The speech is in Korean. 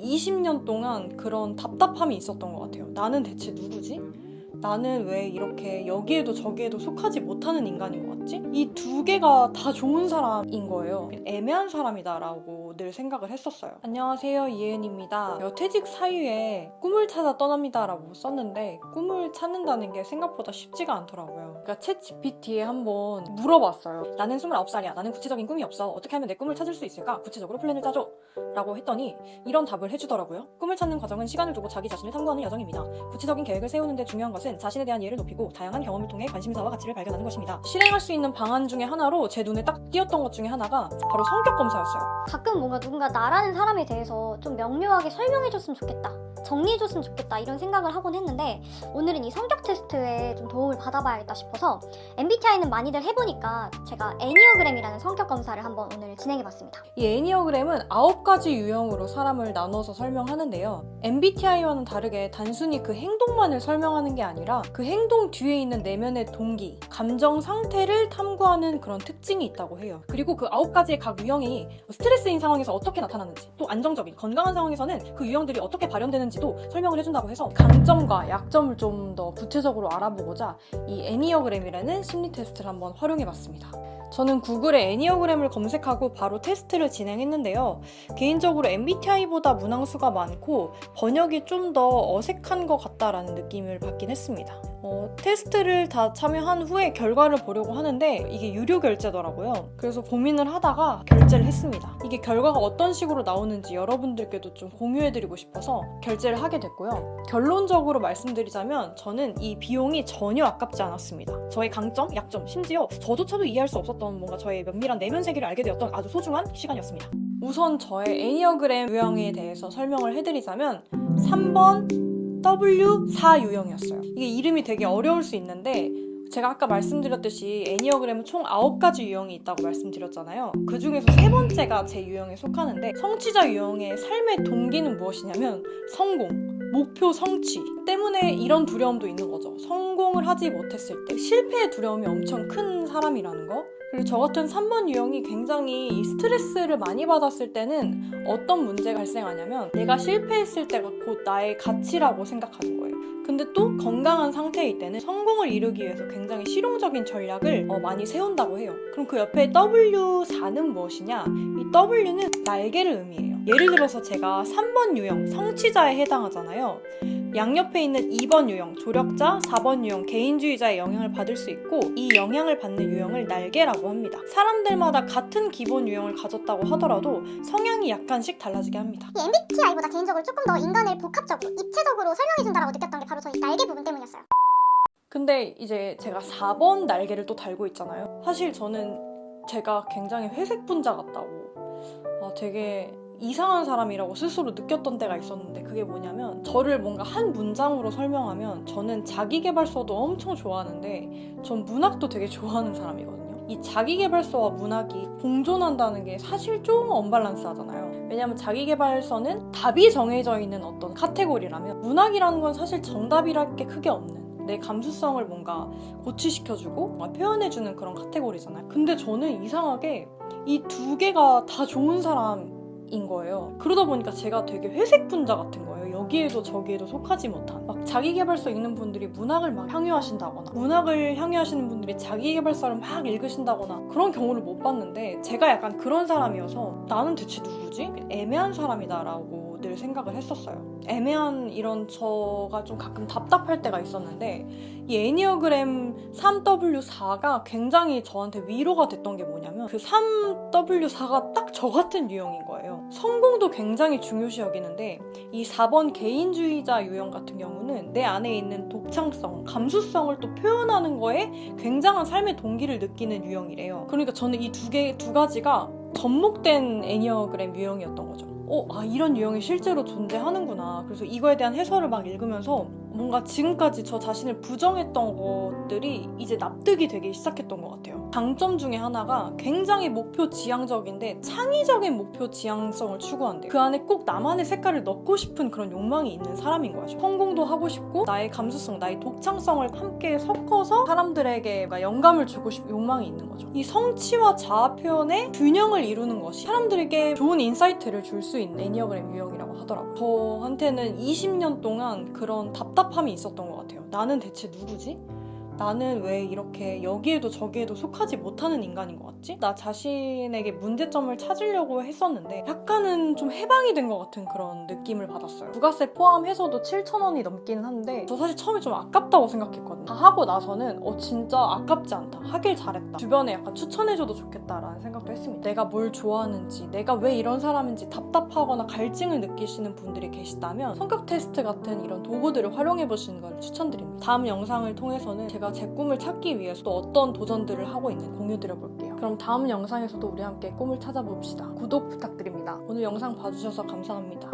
20년 동안 그런 답답함이 있었던 것 같아요. 나는 대체 누구지? 나는 왜 이렇게 여기에도 저기에도 속하지 못하는 인간인 것 같 지? 이 두 개가 다 좋은 사람인 거예요. 애매한 사람이다라고 늘 생각을 했었어요. 안녕하세요, 이은입니다. 여태직 사유에 꿈을 찾아 떠납니다라고 썼는데 꿈을 찾는다는 게 생각보다 쉽지가 않더라고요. 그러니까 챗 GPT에 한번 물어봤어요. 나는 29살이야. 나는 구체적인 꿈이 없어. 어떻게 하면 내 꿈을 찾을 수 있을까? 구체적으로 플랜을 짜줘. 라고 했더니 이런 답을 해주더라고요. 꿈을 찾는 과정은 시간을 두고 자기 자신을 탐구하는 여정입니다. 구체적인 계획을 세우는데 중요한 것은 자신에 대한 이해를 높이고 다양한 경험을 통해 관심사와 가치를 발견하는 것입니다. 실행할 수 있는 방안 중에 하나로 제 눈에 딱 띄었던 것 중에 하나가 바로 성격 검사였어요. 가끔 뭔가 누군가 나라는 사람에 대해서 좀 명료하게 설명해줬으면 좋겠다. 정리해줬으면 좋겠다. 이런 생각을 하곤 했는데 오늘은 이 성격 테스트에 좀 도움을 받아봐야겠다 싶어서 MBTI는 많이들 해보니까 제가 애니어그램이라는 성격 검사를 한번 오늘 진행해봤습니다. 이 애니어그램은 아홉 가지 유형으로 사람을 나눠서 설명하는데요. MBTI와는 다르게 단순히 그 행동만을 설명하는 게 아니라 그 행동 뒤에 있는 내면의 동기, 감정 상태를 탐구하는 그런 특징이 있다고 해요. 그리고 그 아홉 가지의 각 유형이 스트레스인 상황에서 어떻게 나타나는지, 또 안정적인, 건강한 상황에서는 그 유형들이 어떻게 발현되는지 도 설명을 해준다고 해서 강점과 약점을 좀 더 구체적으로 알아보고자 이 애니어그램이라는 심리 테스트를 한번 활용해봤습니다. 저는 구글에 애니어그램을 검색하고 바로 테스트를 진행했는데요. 개인적으로 MBTI보다 문항수가 많고 번역이 좀 더 어색한 것 같다라는 느낌을 받긴 했습니다. 어, 테스트를 다 참여한 후에 결과를 보려고 하는데 이게 유료 결제더라고요. 그래서 고민을 하다가 결제를 했습니다. 이게 결과가 어떤 식으로 나오는지 여러분들께도 좀 공유해드리고 싶어서 결제를 하게 됐고요. 결론적으로 말씀드리자면 저는 이 비용이 전혀 아깝지 않았습니다. 저의 강점, 약점, 심지어 저조차도 이해할 수 없었던 뭔가 저의 면밀한 내면 세계를 알게 되었던 아주 소중한 시간이었습니다. 우선 저의 애니어그램 유형에 대해서 설명을 해드리자면 3번 W4 유형이었어요. 이게 이름이 되게 어려울 수 있는데 제가 아까 말씀드렸듯이 애니어그램은 총 9가지 유형이 있다고 말씀드렸잖아요. 그 중에서 세 번째가 제 유형에 속하는데 성취자 유형의 삶의 동기는 무엇이냐면 성공, 목표 성취 때문에 이런 두려움도 있는 거죠. 성공을 하지 못했을 때 실패의 두려움이 엄청 큰 사람이라는 거. 그리고 저 같은 3번 유형이 굉장히 이 스트레스를 많이 받았을 때는 어떤 문제가 발생하냐면 내가 실패했을 때가 곧 나의 가치라고 생각하는 거예요. 근데 또 건강한 상태일 때는 성공을 이루기 위해서 굉장히 실용적인 전략을 어, 많이 세운다고 해요. 그럼 그 옆에 W4는 무엇이냐? 이 W는 날개를 의미해요. 예를 들어서 제가 3번 유형 성취자에 해당하잖아요. 양옆에 있는 2번 유형 조력자, 4번 유형 개인주의자의 영향을 받을 수 있고 이 영향을 받는 유형을 날개라고 합니다. 사람들마다 같은 기본 유형을 가졌다고 하더라도 성향이 약간씩 달라지게 합니다. 이 MBTI보다 개인적으로 조금 더 인간을 복합적으로 입체적으로 설명해준다라고 느꼈던 게 바로 저희 날개 부분 때문이었어요. 근데 이제 제가 4번 날개를 또 달고 있잖아요. 사실 저는 제가 굉장히 회색 분자 같다고 아, 되게 이상한 사람이라고 스스로 느꼈던 때가 있었는데 그게 뭐냐면 저를 뭔가 한 문장으로 설명하면 저는 자기개발서도 엄청 좋아하는데 전 문학도 되게 좋아하는 사람이거든요. 이 자기개발서와 문학이 공존한다는 게 사실 좀 언밸런스하잖아요. 왜냐면 자기개발서는 답이 정해져 있는 어떤 카테고리라면 문학이라는 건 사실 정답이랄 게 크게 없는 내 감수성을 뭔가 고취시켜주고 뭔가 표현해주는 그런 카테고리잖아요. 근데 저는 이상하게 이 두 개가 다 좋은 사람 인 거예요. 그러다 보니까 제가 되게 회색 분자 같은 거예요. 여기에도 저기에도 속하지 못한. 막 자기개발서 읽는 분들이 문학을 막 향유하신다거나, 문학을 향유하시는 분들이 자기개발서를 막 읽으신다거나 그런 경우를 못 봤는데 제가 약간 그런 사람이어서 나는 대체 누구지? 애매한 사람이다라고 늘 생각을 했었어요. 애매한 이런 저가 좀 가끔 답답할 때가 있었는데 이 애니어그램 3W4가 굉장히 저한테 위로가 됐던 게 뭐냐면 그 3W4가 딱 저 같은 유형인 거예요. 성공도 굉장히 중요시 여기는데 이 4번 개인주의자 유형 같은 경우는 내 안에 있는 독창성, 감수성을 또 표현하는 거에 굉장한 삶의 동기를 느끼는 유형이래요. 그러니까 저는 이 두 개, 두 가지가 접목된 애니어그램 유형이었던 거죠. 어, 아, 이런 유형이 실제로 존재하는구나. 그래서 이거에 대한 해설을 막 읽으면서 뭔가 지금까지 저 자신을 부정했던 것들이 이제 납득이 되기 시작했던 것 같아요. 장점 중에 하나가 굉장히 목표 지향적인데 창의적인 목표 지향성을 추구한대요. 그 안에 꼭 나만의 색깔을 넣고 싶은 그런 욕망이 있는 사람인 거야. 성공도 하고 싶고 나의 감수성, 나의 독창성을 함께 섞어서 사람들에게 영감을 주고 싶은 욕망이 있는 거죠. 이 성취와 자아 표현의 균형을 이루는 것이 사람들에게 좋은 인사이트를 줄 수 있는 애니어그램 유형이라고 하더라고요. 저한테는 20년 동안 그런 답답 함이 있었던 것 같아요. 나는 대체 누구지? 나는 왜 이렇게 여기에도 저기에도 속하지 못하는 인간인 것 같지? 나 자신에게 문제점을 찾으려고 했었는데 약간은 좀 해방이 된 것 같은 그런 느낌을 받았어요. 부가세 포함해서도 7,000원이 넘기는 한데 저 사실 처음에 좀 아깝다고 생각했거든요. 다 하고 나서는 어 진짜 아깝지 않다. 하길 잘했다. 주변에 약간 추천해줘도 좋겠다라는 생각도 했습니다. 내가 뭘 좋아하는지, 내가 왜 이런 사람인지 답답하거나 갈증을 느끼시는 분들이 계시다면 성격 테스트 같은 이런 도구들을 활용해 보시는 걸 추천드립니다. 다음 영상을 통해서는 제가 제 꿈을 찾기 위해서 또 어떤 도전들을 하고 있는지 공유드려 볼게요. 그럼 다음 영상에서도 우리 함께 꿈을 찾아봅시다. 구독 부탁드립니다. 오늘 영상 봐주셔서 감사합니다.